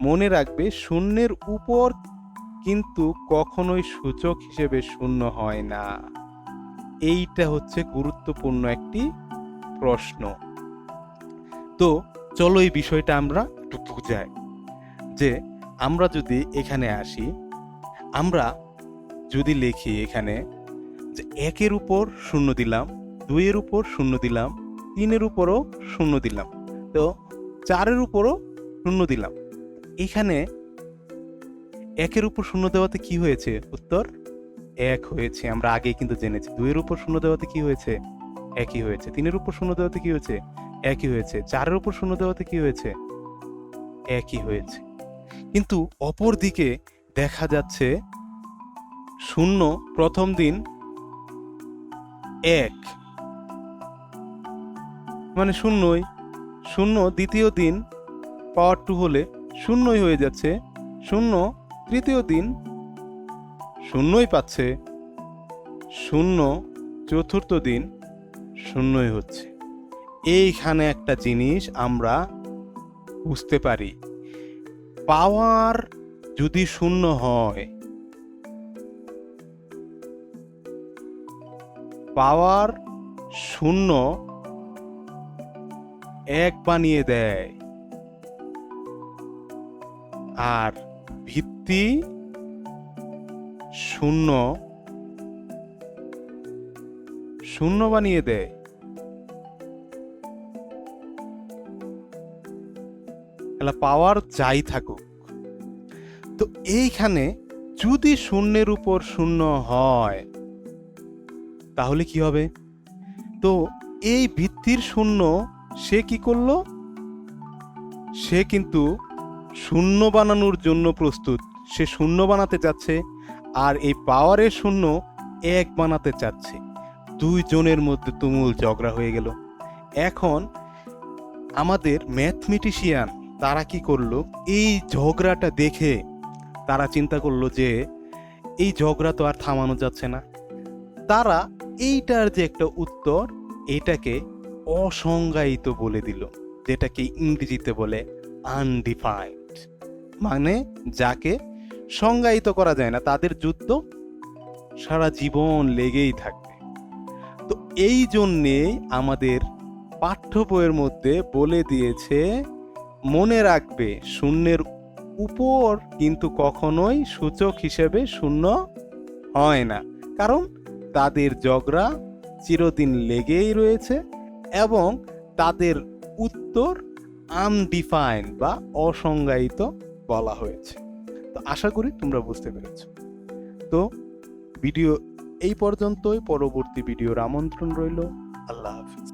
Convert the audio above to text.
মনে রাখবে, শূন্যের উপর কিন্তু কখনোই সূচক হিসেবে শূন্য হয় না। এইটা হচ্ছে গুরুত্বপূর্ণ একটি প্রশ্ন। তো চলো এই বিষয়টা আমরা একটু বুঝাই, যে আমরা যদি এখানে আসি, আমরা যদি লিখি এখানে যে একের উপর শূন্য দিলাম, দুইয়ের উপর শূন্য দিলাম, তিনের উপরও শূন্য দিলাম, তো চারের উপরও শূন্য দিলাম। এখানে একের উপর শূন্য দেওয়াতে কি হয়েছে? উত্তর, এক হয়েছে। আমরা আগে কিন্তু জেনেছি। দুইয়ের উপর শূন্য দেওয়াতে কি হয়েছে? একই হয়েছে। তিনের উপর শূন্য দেওয়াতে কি হয়েছে? একই হয়েছে। চারের উপর শূন্য দেওয়াতে কি হয়েছে? একই হয়েছে। কিন্তু অপর দিকে দেখা যাচ্ছে শূন্য প্রথম দিন এক। মানে শূন্যই। শূন্য দ্বিতীয় দিন পাওয়ার টু হলে শূন্যই হয়ে যাচ্ছে। শূন্য, তৃতীয় দিন শূন্যই পাচ্ছে। শূন্য, চতুর্থ দিন। শূন্যই হচ্ছে। এইখানে একটা জিনিস আমরা বুঝতে পারি। পাওয়ার যদি শূন্য হয়, পাওয়ার শূন্য এক বানিয়ে দেয়। আর ভিত্তি শূন্য শূন্য বানিয়ে দেয়। পাওয়ার যাই থাকুক। তো এইখানে যদি শূন্যের উপর শূন্য হয়, তাহলে কি হবে? তো এই ভিত্তির শূন্য সে কি করল? সে কিন্তু শূন্য বানানোর জন্য প্রস্তুত। সে শূন্য বানাতে চাচ্ছে, আর এই পাওয়ারের শূন্য এক বানাতে চাচ্ছে। দুই জনের মধ্যে তুমুল ঝগড়া হয়ে গেল। এখন আমাদের ম্যাথমেটিশিয়ান তারা কি করল? এই ঝগড়াটা দেখে তারা চিন্তা করল যে, এই ঝগড়া তো আর থামানো যাচ্ছে না। তারা এইটার যে একটা উত্তর, এটাকে অসংজ্ঞায়িত বলে দিল, যেটাকে ইংরেজিতে বলে আনডিফাইন্ড মানে যাকে সংজ্ঞায়িত করা যায় না, তাদের যুদ্ধ সারা জীবন লেগেই থাকবে। তো এই জন্যেই আমাদের পাঠ্য বইয়ের মধ্যে বলে দিয়েছে, মনে রাখবে শূন্যের উপর কিন্তু কখনোই সূচক হিসেবে শূন্য হয় না। কারণ তাদের ঝগড়া চিরদিন লেগেই রয়েছে এবং তাদের উত্তর আনডিফাইন্ড বা অসংজ্ঞায়িত বলা হয়েছে। তো আশা করি তোমরা বুঝতে পেরেছ। তো ভিডিও এই পর্যন্তই। পরবর্তী ভিডিওর আমন্ত্রণ রইল। আল্লাহ হাফিজ।